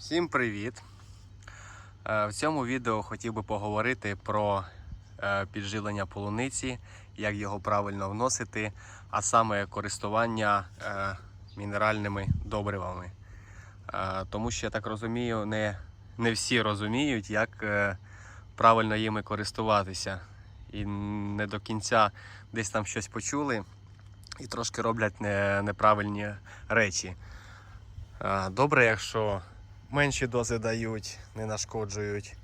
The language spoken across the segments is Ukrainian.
Всім привіт! Е, В цьому відео хотів би поговорити про е, підживлення полуниці, як його правильно вносити, а саме користування е, мінеральними добривами. Тому що я так розумію, не, не всі розуміють, як правильно їми користуватися. І не до кінця десь там щось почули і трошки роблять не- неправильні речі. Добре, якщо менші дози дають, не нашкоджують.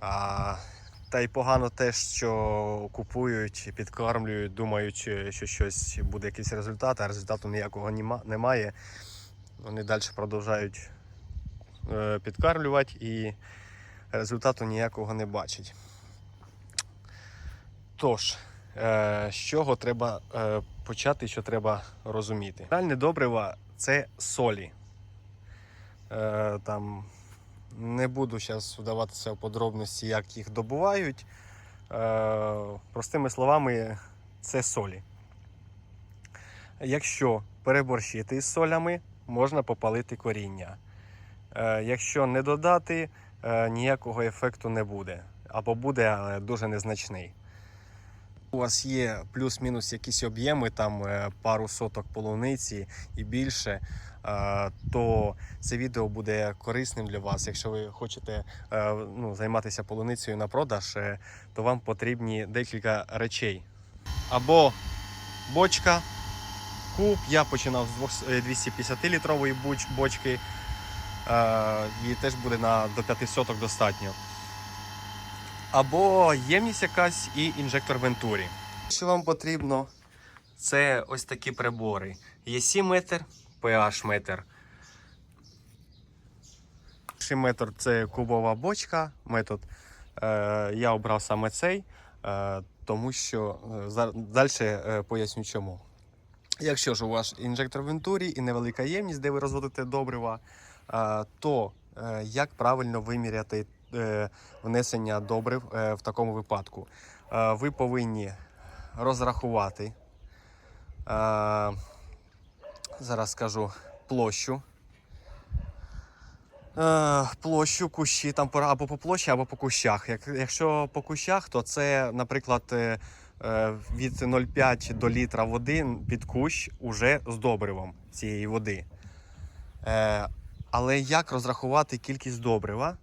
А, та й погано те, що купують, підкармлюють, думають, що щось буде якийсь результат, а результату ніякого немає. Вони далі продовжують е, підкармлювати і результату ніякого не бачать. Тож, е, з чого треба е, почати, що треба розуміти? Мінеральне добрива це солі. Е, там не буду зараз вдаватися в подробності, як їх добувають. Е, простими словами, це солі. Якщо переборщити з солями, можна попалити коріння. Е, якщо не додати, ніякого ефекту не буде. Або буде, але дуже незначний. У вас є плюс-мінус якісь об'єми, там е, пару соток полуниці і більше, е, то це відео буде корисним для вас. Якщо ви хочете е, ну, займатися полуницею на продаж, то вам потрібні декілька речей. Або бочка, куб. Я починав з 250 літрової бочки. Її теж буде на до 5 соток достатньо. Або ємність якась і інжектор Вентурі. Що вам потрібно? Це ось такі прибори. ЄСі метр, PH метр. Перший метод це кубова бочка. Метод. Е, я обрав саме цей, е, тому що далі е, поясню чому. Якщо ж у вас інжектор Вентурі і невелика ємність, де ви розводите добрива, то як правильно виміряти внесення добрив е, в такому випадку? Е, ви повинні розрахувати, е, зараз скажу площу. Е, площу, кущі, там або по площі, або по кущах. Якщо по кущах, то це, наприклад, е, е, від 0,5 до літра води під кущ уже з добривом цієї води. Е, але як розрахувати кількість добрива, е,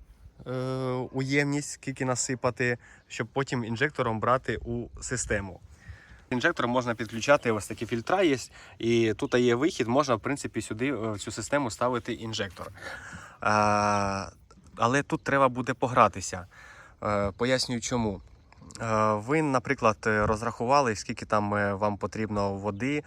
уємність, скільки насипати, щоб потім інжектором брати у систему? Інжектором можна підключати ось такі фільтра є, і тут є вихід, можна в принципі сюди е, в цю систему ставити інжектор. А, але тут треба буде погратися. Е, Пояснюю чому. Е, Ви, наприклад, е, розрахували, скільки там е, вам потрібно води,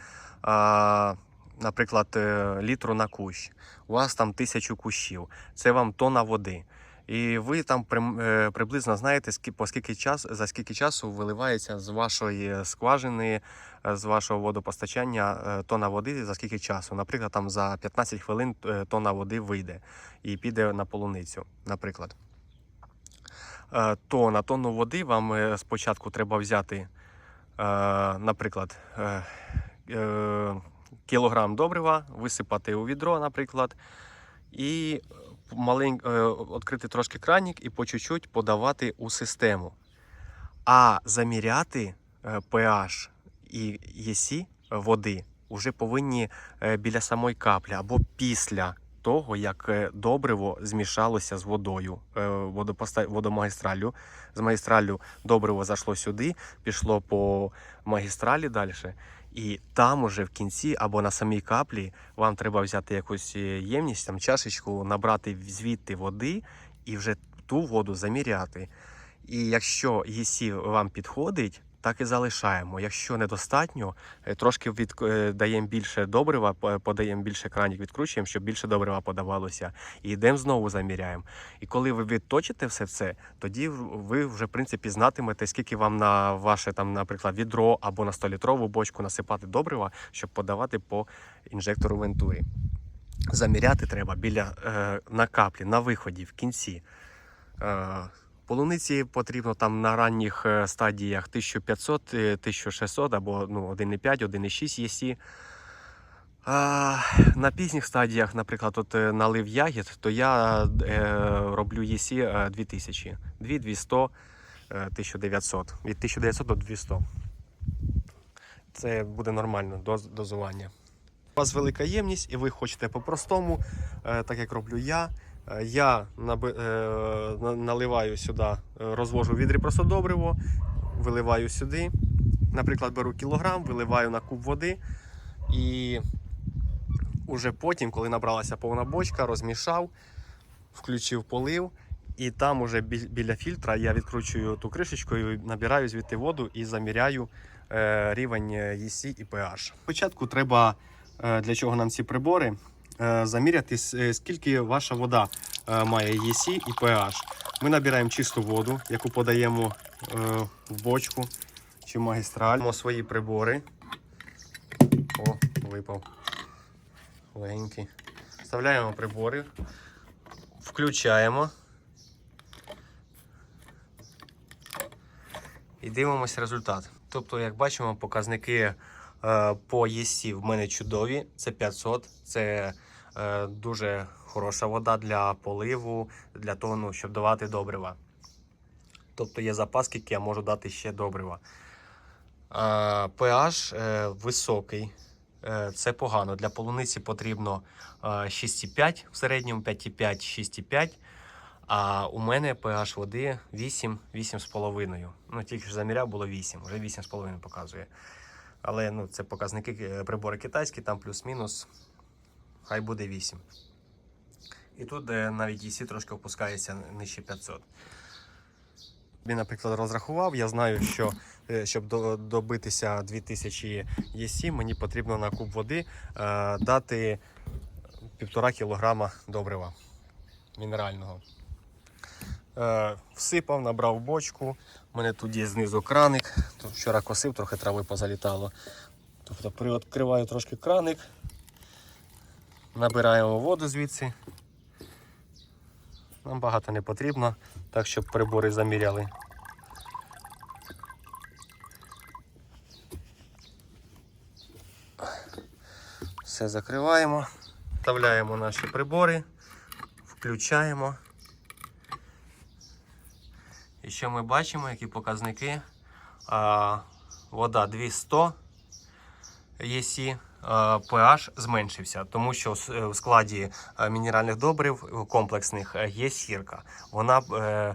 наприклад, е, літру на кущ. У вас там тисячу кущів, це вам тонна води. І ви там е, приблизно знаєте, скільки час, за скільки часу виливається з вашої скважини, е, з вашого водопостачання е, тонна води, за скільки часу. Наприклад, там за 15 хвилин тонна води вийде і піде на полуницю, наприклад. То на тонну води вам спочатку треба взяти, наприклад, кілограм добрива, висипати у відро, наприклад, і малень... е, відкрити трошки кранік і по чуть-чуть подавати у систему. А заміряти е, pH і ЄСі води вже повинні е, біля самої каплі або після того, як е, добриво змішалося з водою, е, водопоста... водомагістраллю. З магістралю добриво зайшло сюди, пішло по магістралі далі. І там уже в кінці або на самій каплі вам треба взяти якусь е, ємність, там чашечку, набрати звідти води і вже ту воду заміряти. І якщо ЄСі вам підходить, так і залишаємо. Якщо недостатньо, е, трошки від, е, більше добрива, подаємо більше кранік, відкручуємо, щоб більше добрива подавалося. І йдемо знову заміряємо. І коли ви відточите все це, тоді ви вже в принципі знатимете, скільки вам на ваше там, наприклад, відро або на 100-літрову бочку насипати добрива, щоб подавати по інжектору вентурі. Заміряти треба біля е, на каплі, на виході, в кінці. Е, Полуниці потрібно там на ранніх е, стадіях 1500, е, 1600 або ну, 1,5, 1,6 єсі. А, на пізніх стадіях, наприклад, от е, налив ягід, то я е, роблю ЄСі е, 2000. 2200, е, 1900. Від 1900 до 200. Це буде нормально доз, дозування. У вас велика ємність і ви хочете по-простому, е, так як роблю я. Е, Я е, на- наливаю сюди, е, розвожу відрі просто добриво, виливаю сюди. Наприклад, беру кілограм, виливаю на куб води і уже потім, коли набралася повна бочка, розмішав, включив полив. І там уже біля фільтра я відкручую ту кришечку набираю звідти воду і заміряю рівень ЄСі і pH. Спочатку треба, для чого нам ці прибори, заміряти, е, скільки ваша вода е, має ЄСі і pH. Ми набираємо чисту воду, яку подаємо е, в бочку чи магістраль. Свої прибори. О, випав. Легенький. Вставляємо прибори, включаємо. І дивимося результат. Тобто, як бачимо, показники е, по ЄСі в мене чудові. Це 500, це е, дуже хороша вода для поливу, для того, ну, щоб давати добрива. Тобто є запас, скільки я можу дати ще добрива. pH е, високий. Е, Це погано. Для полуниці потрібно е, 6,5 в середньому 5,5, 6,5. А у мене pH води 8, 8,5. Ну, тільки ж заміряв було 8, вже 8,5 показує. Але ну, це показники е, прибори китайські, там плюс-мінус. Хай буде 8. І тут е, навіть EC трошки опускається нижче 500. Він, наприклад, розрахував. Я знаю, що е, щоб добитися 2000 ЄСі, мені потрібно на куб води е, дати 1,5 кг добрива мінерального. Всипав, набрав бочку. У мене тут є знизу краник. Тут вчора косив, трохи трави позалітало. Тобто приоткриваю трошки краник, набираємо воду звідси. Нам багато не потрібно, так щоб прибори заміряли. Все закриваємо, вставляємо наші прибори, включаємо. І що ми бачимо, які показники? А, вода 200 ЄСі, pH зменшився, тому що е, в складі е, мінеральних добрив е, комплексних е, є сірка. Вона е,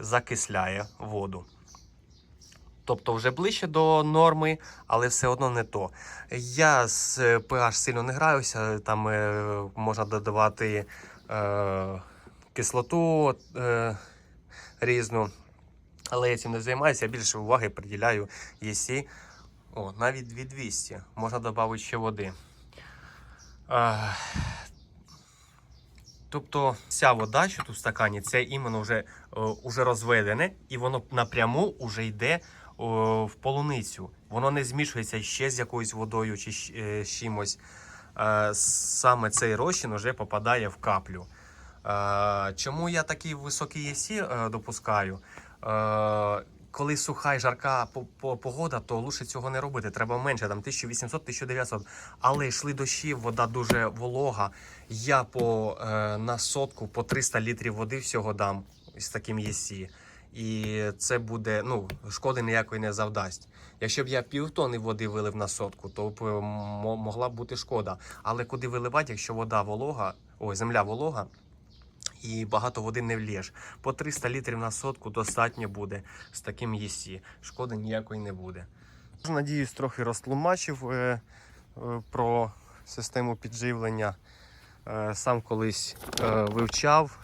закисляє воду. Тобто вже ближче до норми, але все одно не то. Я з е, pH сильно не граюся, там е, можна додавати е, кислоту е, різну. Але я цим не займаюся, я більше уваги приділяю ЄСі. О, навіть 2200. Можна додати ще води. А, тобто вся вода, що тут в стакані, це іменно вже, о, уже розведене, і воно напряму вже йде о, в полуницю. Воно не змішується ще з якоюсь водою чи е, з чимось. Е, саме цей розчин вже попадає в каплю. Е, чому я такий високий ЄСі е, допускаю? Коли суха і жарка по- по- погода, то лучше цього не робити. Треба менше, там 1800-1900. Але йшли дощі, вода дуже волога. Я по, е, на сотку по 300 літрів води всього дам з таким ЄСі. І це буде, ну, шкоди ніякої не завдасть. Якщо б я півтони води вилив на сотку, то б могла б бути шкода. Але куди виливати, якщо вода волога, ой, земля волога, і багато води не влєш. По 300 літрів на сотку достатньо буде з таким ЄСі. Шкоди ніякої не буде. Надіюсь, трохи розтлумачив е, е, про систему підживлення. Е, сам колись е, вивчав,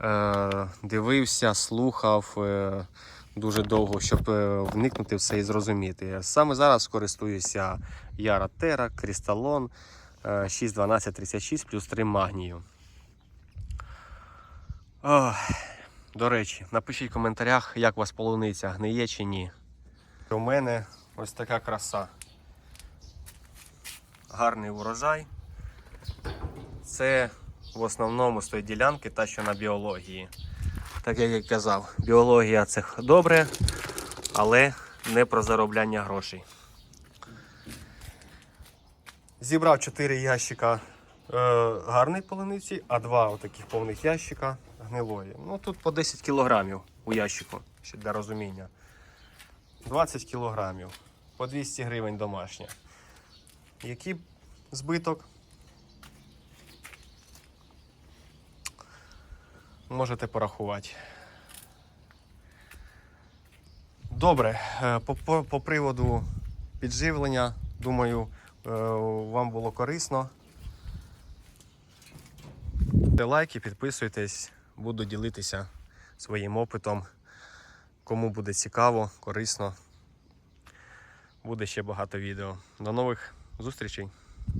е, дивився, слухав е, дуже довго, щоб е, вникнути в це і зрозуміти. Саме зараз користуюся Яра Тера, Крісталон е, 61236 плюс 3 магнію. Ох, до речі, напишіть в коментарях, як у вас полуниця гниє чи ні. У мене ось така краса. Гарний урожай. Це в основному з тої ділянки, та що на біології. Так як я казав, біологія це добре, але не про заробляння грошей. Зібрав 4 ящика е, гарної полуниці, а 2 отаких повних ящика гнилої. Ну тут по 10 кілограмів у ящику, ще для розуміння. 20 кілограмів, по 200 гривень домашня. Який збиток? Можете порахувати. Добре, е, по, по, по приводу підживлення, думаю, е, вам було корисно. Лайки, підписуйтесь, буду ділитися своїм опитом. Кому буде цікаво, корисно. Буде ще багато відео. До нових зустрічей!